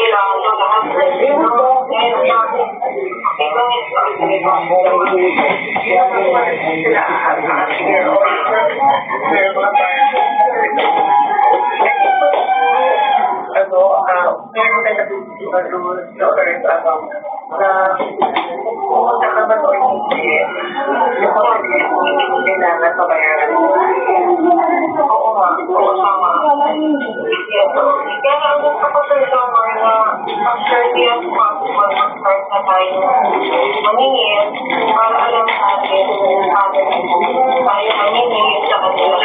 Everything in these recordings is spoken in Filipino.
Kailangan ko lahat. ano, ah, meron na nabibigyan na mag-start na tayo maningil para alam natin kung paano tayo maningil sa kanila.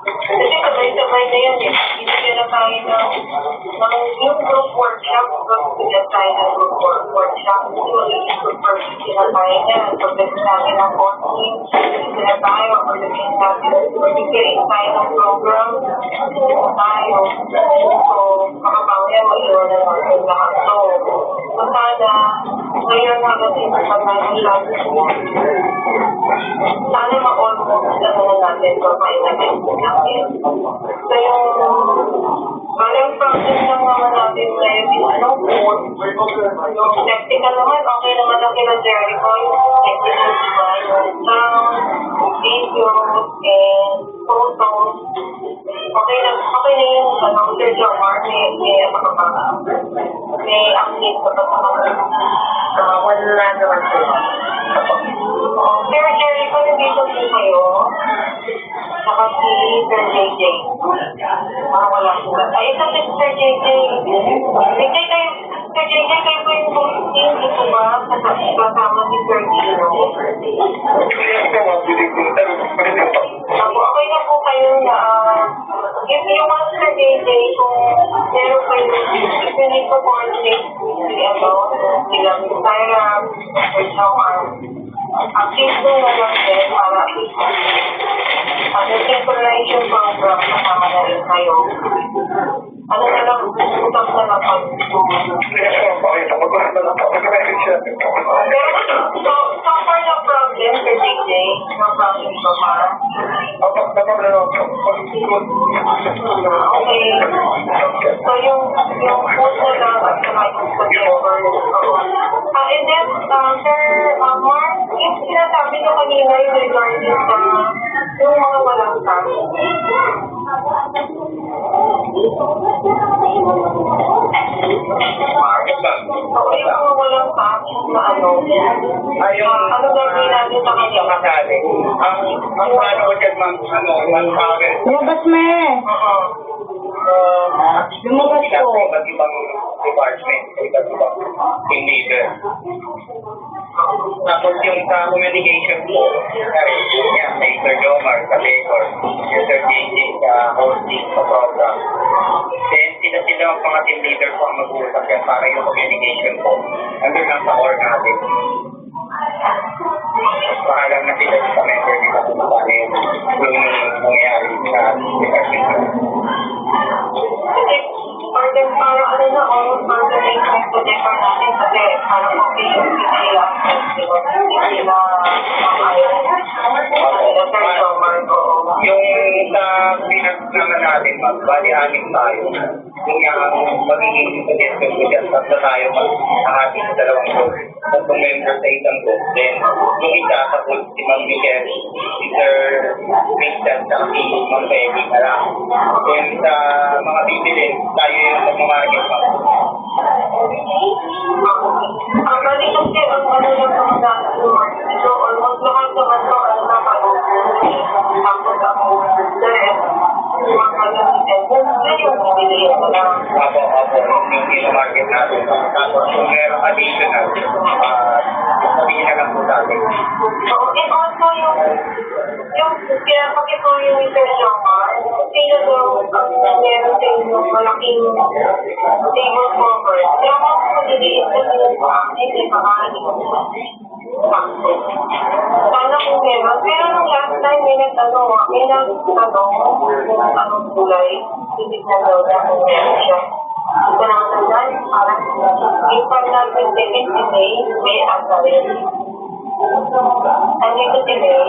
Kasi sabay-sabay na yun eh. Binigyan na tayo ng, ng yung group workshop, binigyan tayo ng group work, workshop. Yung group workshop sila tayo na, pagdating natin ng coaching, sila tayo, pagdating natin, bigyan tayo ng program, sila tayo. So, ngayon na kasi magpapagay lang, sana ma-almost na na natin sa final natin. So yung maling process lang naman natin ngayon is no food. Yung technical naman, okay naman ang kina Jericho. Yung technical diba? Yung sound, video, and photos. Okay na, okay na yung ano, Sir Jomar, may, may ano ka pa, may update ka pa sa mga Ah, wala naman po. Oh, Sir Jericho, nandito po kayo. Saka si Sir JJ. Ah, wala po. Ay, ito si Sir JJ. JJ kayo, Sir JJ kayo po yung hosting, di po ba? Kasama si Sir Dino. Yes, po. Ako, okay na po kayo na, if you want Sir JJ, kung meron if you need to coordinate si, ano, sila si Tyra, Sir Jomar, active na lang din para at least synchronize yung program kasama na rin kayo. Ano na lang, utang na lang pag Yes, okay. Pag-usap na lang po. Mag-message siya. Pero, so, Sir JJ, problem so far. Opo, po. Pag-good. Okay. So, yung, yung food na at saka yung whatever. Ah, and then, uh, Sir uh, Mark, yung sinasabi ko kanina yung regarding sa yung mga walang staff. So, yung mga walang staff na ano, Ayun, ano gagawin natin sa kanila? kasali. Ang, ang plano ko dyan, ma'am. Lumabas me! Oo. Uh, Lumabas sa ibang department, sa iba't ibang team leader. Tapos yung sa communication po, ay, yan, may Sir Jomar sa Legor, yung Sir JJ sa hosting sa program. Then sila sila ang mga team leader po ang mag-uusap yan para yung communication po. Nandun lang sa core natin. Pahalang na sila sa member nila kung paano yung yung nangyayari sa department. Or then, parang ano na, almost na ito defer natin kasi parang okay yung sila? Hindi sila. Yung sa pinag naman natin, mag bali anim tayo. Yung yung magiging suggestion ko dyan, tatlo tayo mag nakating sa dalawang group. Tatlong member sa isang group. Then, yung isa sa group, si Ma'am Miguel, si Sir Vincent, at si Ma'am Peggy na lang. Then, sa mga bibilin, tayo yung magmamarket, ma'am. Ang yung ko lang. Apo, apo, yung kilo-market natin. Tapos, kung merong additional, ah, sabihin na lang po sa. So, and also yung, yung pinapakit ko yung. Jomar, sino daw ang meron sa inyo malaking table cover. Kaya ako maliliit na sa akin, eh, baka yung sakto. Sana kung meron. Pero time, may nagtanong, ah, may nagtanong kung anong kulay, titignan daw niya kung meron siya. Hindi ko naman tandaan, parang yung pag nag-second si May, may asa rin. Andito si May,